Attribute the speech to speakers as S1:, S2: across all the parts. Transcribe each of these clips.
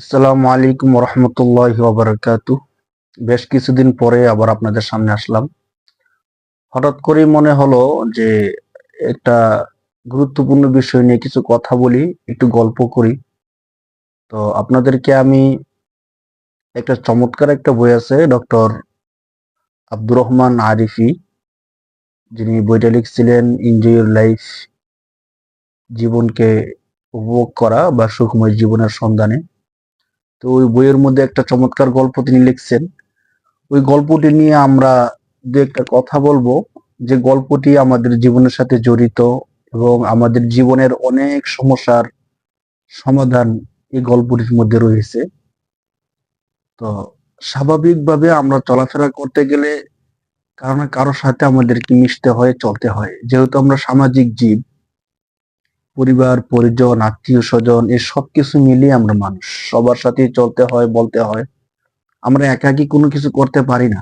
S1: আসসালামু আলাইকুম রহমতুল্লাহ ওবরাকাতু। বেশ কিছুদিন পরে আবার আপনাদের সামনে আসলাম। হঠাৎ করে মনে হলো যে একটা গুরুত্বপূর্ণ বিষয় নিয়ে কিছু কথা বলি, একটু গল্প করি। তো আপনাদেরকে আমি একটা চমৎকার একটা বই আছে, ডক্টর আব্দুর রহমান আরিফি, যিনি বইটা লিখছিলেন এনজয় লাইফ, জীবনকে উপভোগ করা বা সুখময় জীবনের সন্ধানে। তো ওই বইয়ের মধ্যে একটা চমৎকার গল্প তিনি লিখছেন। ওই গল্পটি নিয়ে আমরা দু একটা কথা বলব। যে গল্পটি আমাদের জীবনের সাথে জড়িত এবং আমাদের জীবনের অনেক সমস্যার সমাধান এই গল্পটির মধ্যে রয়েছে। তো স্বাভাবিকভাবে আমরা চলাফেরা করতে গেলে কারও না কারোর সাথে আমাদেরকে মিশতে হয়, চলতে হয়। যেহেতু আমরা সামাজিক জীব পরিবার, পরিজন, আত্মীয় স্বজন এই সব কিছু মিলিয়ে আমরা মানুষ। সবার সাথে চলতে হয়, বলতে হয়। আমরা একাকি কোনো কিছু করতে পারি না,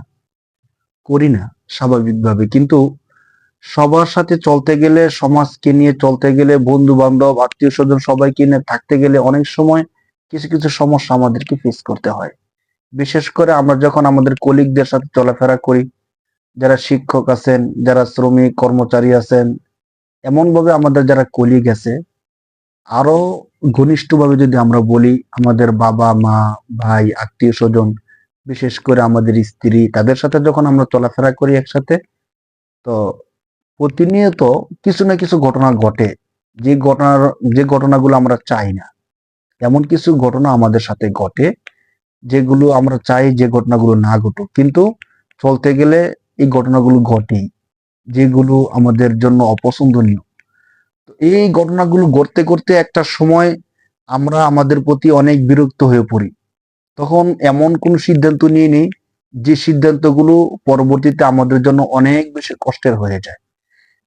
S1: করি না, স্বাভাবিকভাবে। কিন্তু সবার সাথে চলতে গেলে, সমাজকে নিয়ে চলতে গেলে বন্ধু বান্ধব আত্মীয় স্বজন সবাইকে নিয়ে থাকতে গেলে অনেক সময় কিছু কিছু সমস্যা আমাদেরকে ফেস করতে হয়। বিশেষ করে আমরা যখন আমাদের কলিগদের সাথে চলাফেরা করি, যারা শিক্ষক আছেন, যারা শ্রমিক, কর্মচারী আছেন এমন ভাবে আমাদের যারা কলিগ আছে, আরও ঘনিষ্ঠভাবে যদি আমরা বলি, আমাদের বাবা, মা, ভাই, আত্মীয় স্বজন, বিশেষ করে আমাদের স্ত্রী, তাদের সাথে যখন আমরা চলাফেরা করি একসাথে, তো প্রতিনিয়ত কিছু না কিছু ঘটনা ঘটে। যে ঘটনার, যে ঘটনাগুলো আমরা চাই না, এমন কিছু ঘটনা আমাদের সাথে ঘটে, যেগুলো আমরা চাই যে ঘটনাগুলো না ঘটুক। কিন্তু চলতে গেলে এই ঘটনাগুলো ঘটেই। যেগুলো আমাদের জন্য অপছন্দনীয়। তো এই ঘটনাগুলো ঘটতে করতে একটা সময় আমরা আমাদের প্রতি অনেক বিরক্ত হয়ে পড়ি। তখন এমন কোন সিদ্ধান্ত নিয়ে নিই যে সিদ্ধান্তগুলো পরবর্তীতে আমাদের জন্য অনেক বেশি কষ্টের হয়ে যায়।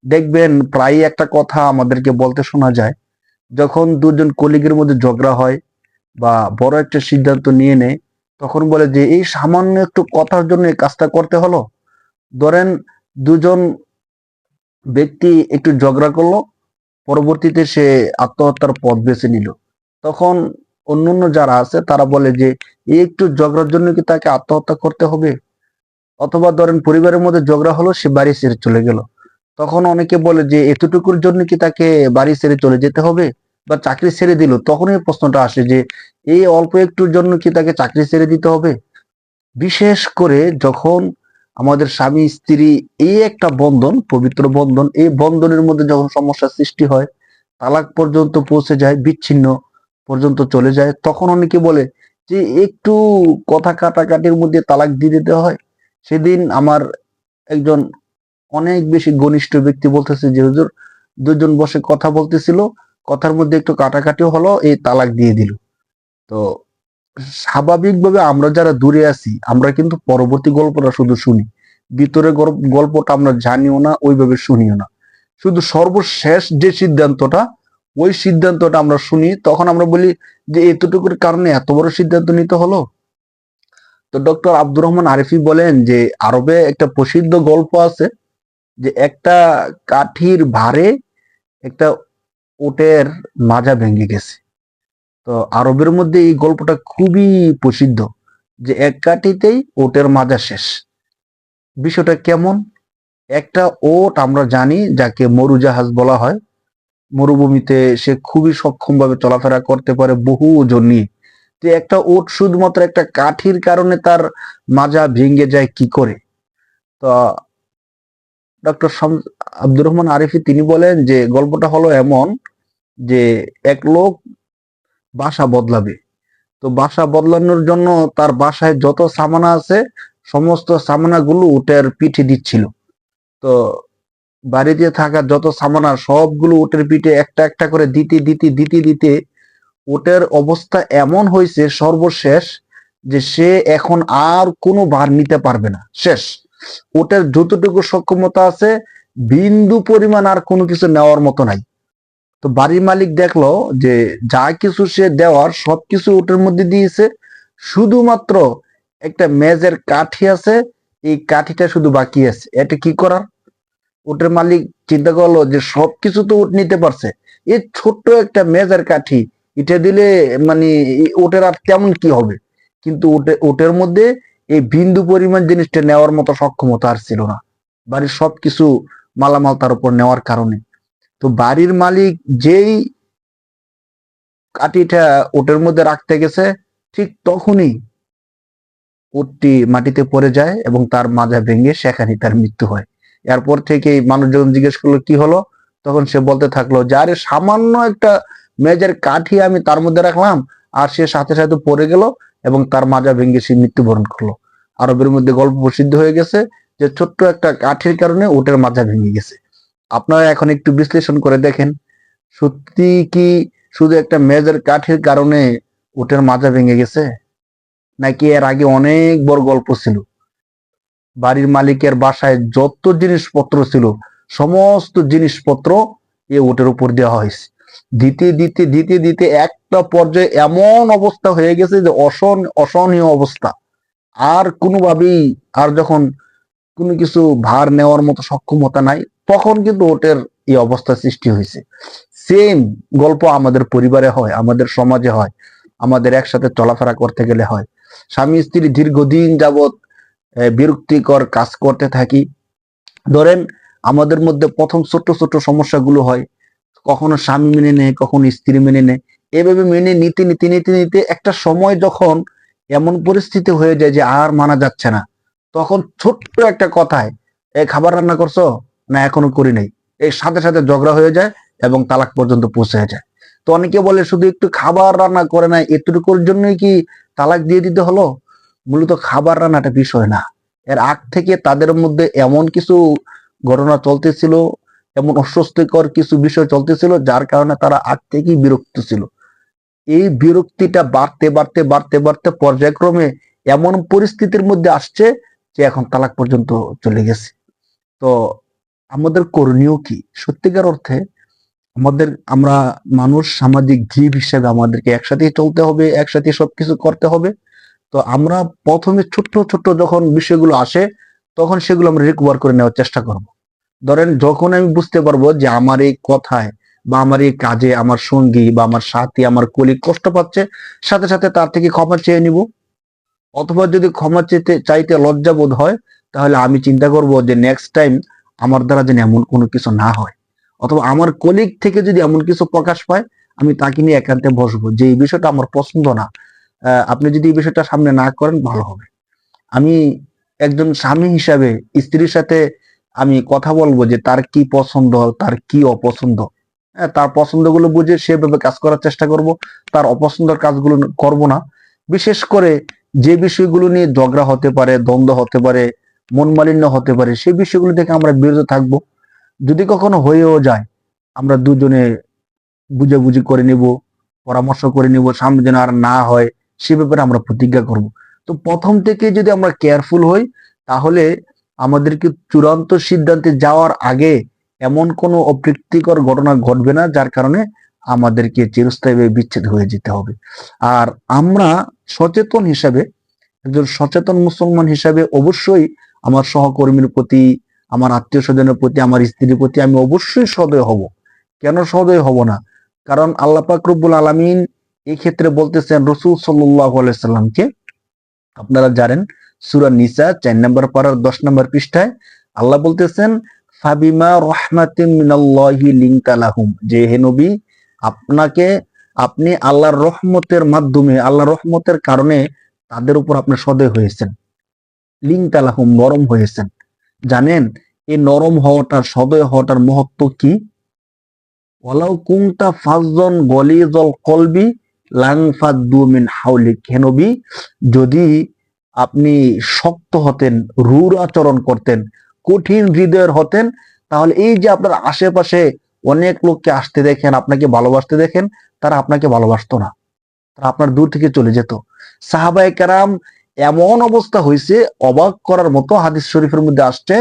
S1: দেখবেন প্রায় একটা কথা আমাদেরকে বলতে শোনা যায়, যখন দুজন কলিগের মধ্যে ঝগড়া হয় বা বড় একটা সিদ্ধান্ত নিয়ে নেয়, তখন বলে যে, এই সামান্য একটু কথার জন্য এই কাজটা করতে হলো? ধরেন দুজন ব্যক্তি একটু ঝগড়া করল, পরবর্তীতে সে আত্মহত্যার পথ বেছে নিল। তখন অন্যান্য যারা আছে, তারা বলে যে এই একটু ঝগড়ার জন্য কি তাকে আত্মহত্যা করতে হবে? অথবা ধরেন পরিবারের মধ্যে ঝগড়া হলো, সে বাড়ি ছেড়ে চলে গেল। তখন অনেকে বলে যে, এতটুকুর জন্য কি তাকে বাড়ি ছেড়ে চলে যেতে হবে বা চাকরি ছেড়ে দিল? তখন এই প্রশ্নটা আসে যে, এই অল্প একটুর জন্য কি তাকে চাকরি ছেড়ে দিতে হবে? বিশেষ করে যখন আমাদের স্বামী, স্ত্রী, এই একটা বন্ধন, পবিত্র বন্ধন, এই বন্ধনের মধ্যে যখন সমস্যার সৃষ্টি হয়, তালাক পর্যন্ত পৌঁছে যায়, বিচ্ছিন্ন পর্যন্ত চলে যায়, তখন অনেকে বলে যে একটু কথা কাটাকাটির মধ্যে তালাক দিয়ে দিতে হয়। সেদিন আমার একজন অনেক বেশি ঘনিষ্ঠ ব্যক্তি বলতেছে যে, হুজুর, দুজন বসে কথা বলতেছিল, কথার মধ্যে একটু কাটাকাটিও হলো, এই তালাক দিয়ে দিল। তো স্বাভাবিকভাবে আমরা যারা দূরে আছি, আমরা কিন্তু পরবর্তী গল্পটা শুধু শুনি। ভিতরে গল্প- গল্পটা আমরা জানিও না, ওইভাবে শুনিও না। শুধু সর্বশেষ যে সিদ্ধান্তটা, ওই সিদ্ধান্তটা আমরা শুনি, তখন আমরা বলি যে এতটুকুর কারণে এত বড় সিদ্ধান্ত নিতে হলো। তো ডক্টর আব্দুর রহমান আরিফি বলেন যে আরবে একটা প্রসিদ্ধ গল্প আছে যে একটা কাঠির ভারে একটা ওটের মাজা ভেঙে গেছে। তো আরবের মধ্যে এই গল্পটা খুবই প্রসিদ্ধ যে এক কাঠিতেই ওটের মাজা শেষ। বিষয়টা কেমন? একটা ওট আমরা জানি যাকে মরুজাহাজ বলা হয়। মরুভূমিতে সে খুবই সক্ষমভাবে চলাফেরা করতে পারে বহু ওজন নিয়ে যে একটা ওট শুধুমাত্র একটা কাঠির কারণে তার মাজা ভেঙে যায় কি করে? তো ডক্টর আব্দুর রহমান আরিফি তিনি বলেন যে গল্পটা হলো এমন যে এক লোক বাসা বদলাবে। তো বাসা বদলানোর জন্য তার বাসায় যত সামানা আছে, সমস্ত সামানাগুলো উটের পিঠে দিচ্ছিল। তো বাড়িতে থাকা যত সামানা, সবগুলো উটের পিঠে একটা একটা করে দিতে দিতে দিতে দিতে উটের অবস্থা এমন হয়েছে সর্বশেষ যে সে এখন আর কোনো ভার নিতে পারবে না। শেষ। ওটার যতটুকু সক্ষমতা আছে, বিন্দু পরিমাণ আর কোনো কিছু নেওয়ার মতো নাই। তো বাড়ির মালিক দেখল যে যা কিছু সে দেওয়ার সবকিছু ওটার মধ্যে দিয়েছে, শুধুমাত্র একটা মেজের কাঠি আছে, এই কাঠিটা শুধু বাকি আছে। এটা কি করার? ওটার মালিক চিন্তা করল যে সবকিছু তো উঠ নিতে পারছে। এই ছোট্ট একটা মেজের কাঠি, এটা দিলে মানে ওটের আর তেমন কি হবে? কিন্তু ওটে, ওটের মধ্যে এই বিন্দু পরিমাণ জিনিসটা নেওয়ার মতো সক্ষমতা আর ছিল না। বাড়ির সবকিছু মালামাল তার উপর নেওয়ার কারণে। তো বাড়ির মালিক যেই কাঠিটা ওটের মধ্যে রাখতে গেছে, ঠিক তখনই উটটি মাটিতে পড়ে যায় এবং তার মাজা ভেঙে সেখানে তার মৃত্যু হয়। এরপর থেকে মানুষ যখন জিজ্ঞেস করল, কি হলো? তখন সে বলতে থাকল, যে আরে সামান্য একটা মেজের কাঠি আমি তার মধ্যে রাখলাম, আর সে সাথে সাথে পড়ে গেল এবং তার মাজা ভেঙে সে মৃত্যুবরণ করল। আরবের মধ্যে গল্প প্রসিদ্ধ হয়ে গেছে যে ছোট্ট একটা কাঠির কারণে ওটের মাজা ভেঙে গেছে। আপনারা এখন একটু বিশ্লেষণ করে দেখেন, সত্যি কি শুধু একটা মেজের কাঠের কারণে ওটের মাজা ভেঙে গেছে? নাকি এর আগে অনেক বড় গল্প ছিল? বাড়ির মালিকের বাসায় যত জিনিসপত্র ছিল, সমস্ত জিনিসপত্র এ ওটের উপর দেওয়া হয়েছে। দিতে দিতে দিতে দিতে একটা পর্যায়ে এমন অবস্থা হয়ে গেছে যে অসহনীয় অবস্থা। আর কোনোভাবেই, আর যখন কোনো কিছু ভার নেওয়ার মতো সক্ষমতা নাই। তখন কিন্তু ওটের এই অবস্থা সৃষ্টি হয়েছে। সেম গল্প আমাদের পরিবারে হয়, আমাদের সমাজে হয়, আমাদের একসাথে চলাফেরা করতে গেলে হয়। স্বামী স্ত্রী দীর্ঘদিন যাবৎ বিরক্তিকর কাজ করতে থাকি। ধরেন আমাদের মধ্যে প্রথম ছোট ছোট সমস্যাগুলো হয়, কখনো স্বামী মেনে নেয়, কখনো স্ত্রী মেনে নেয়। এভাবে মেনে নিতে নিতে নিতে নিতে একটা সময় যখন এমন পরিস্থিতি হয়ে যায় যে আর মানা যাচ্ছে না। তখন ছোট্ট একটা কথায়, এই খাবার রান্না করছ? না, এখনও করি নাই। এই সাথে সাথে ঝগড়া হয়ে যায় এবং তালাক পর্যন্ত পৌঁছে যায়। তো অনেকে বলে, শুধু একটু খাবার রান্না করে না, এতটুকুর জন্যই কি তালাক দিয়ে দিতে হলো? মূলত খাবার রান্নাটা বিষয় না। এর আগ থেকে তাদের মধ্যে এমন কিছু ঘটনা চলতেছিল, এমন অস্বস্তিকর কিছু বিষয় চলতেছিল, যার কারণে তারা আগ থেকেই বিরক্ত ছিল। এই বিরক্তিটা বাড়তে বাড়তে বাড়তে বাড়তে পর্যায়ক্রমে এমন পরিস্থিতির মধ্যে আসছে যে এখন তালাক পর্যন্ত চলে গেছে। তো আমাদের করণীয় কি? সত্যিকার অর্থে আমাদের, আমরা মানুষ সামাজিক জীব হিসেবে আমাদেরকে একসাথে চলতে হবে, একসাথে সবকিছু করতে হবে। তো আমরা প্রথমে ছোট্ট ছোট্ট যখন বিষয়গুলো আসে, তখন সেগুলো আমরা রিকভার করে নেওয়ার চেষ্টা করব। ধরেন, যখন আমি বুঝতে পারব যে আমার এই কথায় বা আমার এই কাজে আমার সঙ্গী বা আমার সাথী, আমার কলিগ কষ্ট পাচ্ছে, সাথে সাথে তার থেকে ক্ষমা চেয়ে নিব। অথবা যদি ক্ষমা চেতে চাইতে লজ্জা বোধ হয় তাহলে আমি চিন্তা করব যে নেক্সট টাইম আমার দ্বারা যেন এমন কোনো কিছু না হয়। অথবা আমার কলিগ থেকে যদি এমন কিছু প্রকাশ পায় আমি তাকে নিয়ে একান্তে বসবো যে এই বিষয়টা আমার পছন্দ না। আপনি যদি এই বিষয়টা সামনে না করেন ভালো হবে। আমি একজন স্বামী হিসাবে স্ত্রীর সাথে আমি কথা বলব যে তার কি পছন্দ তার কি অপছন্দ। হ্যাঁ, তার পছন্দগুলো বুঝে সেভাবে কাজ করার চেষ্টা করব তার অপছন্দের কাজগুলো করব না। বিশেষ করে যে বিষয়গুলো নিয়ে ঝগড়া হতে পারে, দ্বন্দ্ব হতে পারে মন মালিন্য হতে পারে, সেই বিষয়গুলো থেকে আমরা বিরত থাকব। যদি কখনো হয়েও যায়, আমরা দুজনে বুঝাবুঝি করে নিব, পরামর্শ করে নিব, সামনে যেন আর না হয়, সে ব্যাপারে আমরা প্রতিজ্ঞা করব। তো প্রথম থেকে যদি আমরা কেয়ারফুল হই, তাহলে আমাদেরকে চূড়ান্ত সিদ্ধান্তে যাওয়ার আগে এমন কোনো অপ্রীতিকর ঘটনা ঘটবে না, যার কারণে আমাদেরকে চিরস্থায়ীভাবে বিচ্ছেদ হয়ে যেতে হবে। আর আমরা সচেতন হিসাবে, একজন সচেতন মুসলমান হিসাবে অবশ্যই আমার সহকর্মীর প্রতি, আমার আত্মীয় স্বজনের প্রতি, আমার স্ত্রীর প্রতি আমি অবশ্যই সদয় হব। কেন সদয় হব না? কারণ আল্লাহ পাক রব্বুল আলামিন এই ক্ষেত্রে বলতেছেন, রসুল সাল্লাহ সাল্লামকে, আপনারা জানেন, সুরা নিসা চার নম্বর পাড়ার দশ নম্বর পৃষ্ঠায় আল্লাহ বলতেছেন, ফাবিমা রহমাতিম মিনাল্লাহি যে হে নবী আপনাকে আপনি আল্লাহর রহমতের মাধ্যমে, আল্লাহর রহমতের কারণে তাদের উপর আপনি সদয় হয়েছেন। লিনকা লাহুম, নরম হয়েছেন। জানেন এই নরম হওয়াটার, সদয় হওয়াটার মহত্ব কি? ওয়ালাউ কুংতা ফাজন গলিজল কলবি লাং ফাদ্দু মিন হাউলিক হে নবী, যদি আপনি শক্ত হতেন, রূঢ় আচরণ করতেন, কঠিন হৃদয়ের হতেন, তাহলে এই যে আপনার আশেপাশে অনেক লোককে আসতে দেখেন, আপনাকে ভালোবাসতে দেখেন, তারা আপনাকে ভালোবাসতো না। তারা আপনার দূর থেকে চলে যেত। সাহাবায়ে কেরাম এমন অবস্থা হয়েছে, অবাক করার মতো হাদিস শরীফের মধ্যে আসছে,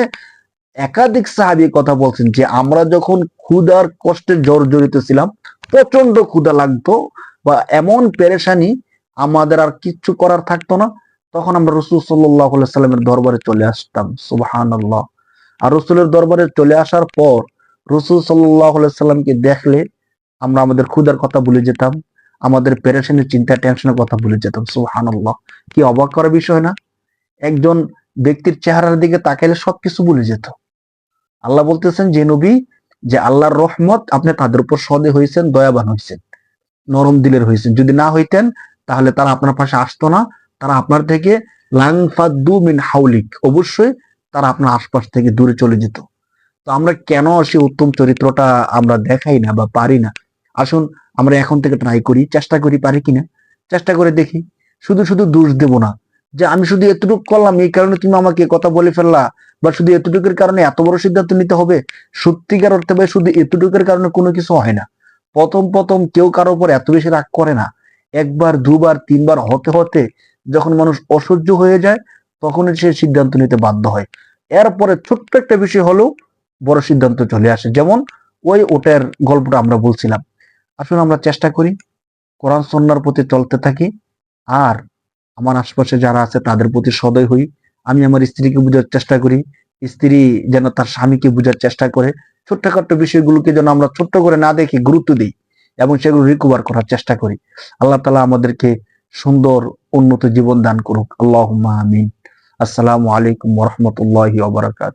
S1: একাধিক সাহাবি কথা বলছেন যে, আমরা যখন ক্ষুধার কষ্টে জর্জরিত ছিলাম প্রচণ্ড ক্ষুদা লাগতো বা এমন পেরেশানি আমাদের আর কিচ্ছু করার থাকতো না, তখন আমরা রসুল সাল্লাহ সাল্লামের দরবারে চলে আসতাম সুবাহান আর রসুলের দরবারে চলে আসার পর রসুল সাল্লাহ সাল্লামকে দেখলে আমরা আমাদের ক্ষুধার কথা ভুলে যেতাম, আমাদের পেরেশানের চিন্তা টেনশনের কথা ভুলে যেতাম। সুবহানাল্লাহ। কি অবাক করার বিষয় না? একজন ব্যক্তির চেহারার দিকে তাকাইলে সবকিছু ভুলে যেত। আল্লাহ বলতেছেন, যে নবী, যে আল্লাহর রহমত, আপনি তাদের উপর সদে হয়েছেন দয়াবান হয়েছেন নরম দিলের হয়েছেন যদি না হইতেন, তাহলে তারা আপনার পাশে আসতো না। তারা আপনার থেকে লাংফাদ্দু মিন হাউলিক, অবশ্যই তারা আপনার আশপাশ থেকে দূরে চলে যেত। তো আমরা কেন সেই উত্তম চরিত্রটা আমরা দেখাই না বা পারি না? আসুন, আমরা এখন থেকে ট্রাই করি, চেষ্টা করি পারি কিনা? চেষ্টা করে দেখি। শুধু শুধু দোষ দেব না। যে আমি শুধু এতটুকু করলাম, এই কারণে তুমি আমাকে কথা বলে ফেললা বা শুধু এতটুকুর কারণে এত বড় সিদ্ধান্ত নিতে হবে, সত্যিকার অর্থে ভাই শুধু এতটুকুর কারণে কোনো কিছু হয় না। প্রথম প্রথম কেউ কারও উপর এত বেশি রাগ করে না। একবার, দুবার, তিনবার, হতে হতে যখন মানুষ অসহ্য হয়ে যায়, তখনই সে সিদ্ধান্ত নিতে বাধ্য হয়। এরপরে ছোট্ট একটা বিষয় হলেও বড় সিদ্ধান্ত চলে আসে। যেমন ওই ওটার গল্পটা আমরা বলছিলাম। আসলে আমরা চেষ্টা করি কোরআন সন্ন্যার প্রতি চলতে থাকি। আর আমার আশপাশে যারা আছে তাদের প্রতি সদয় হই। আমি আমার স্ত্রীকে বোঝার চেষ্টা করি। স্ত্রী যেন তার স্বামীকে বোঝার চেষ্টা করে। ছোট্টখাট্ট বিষয়গুলোকে যেন আমরা ছোট্ট করে না দেখি গুরুত্ব দিই এবং সেগুলো রিকভার করার চেষ্টা করি। আল্লাহ তালা আমাদেরকে সুন্দর, উন্নত জীবন দান করুক। আল্লাহ আমিন। আসসালামু আলাইকুম রহমতুল্লাহ ওবরাকাত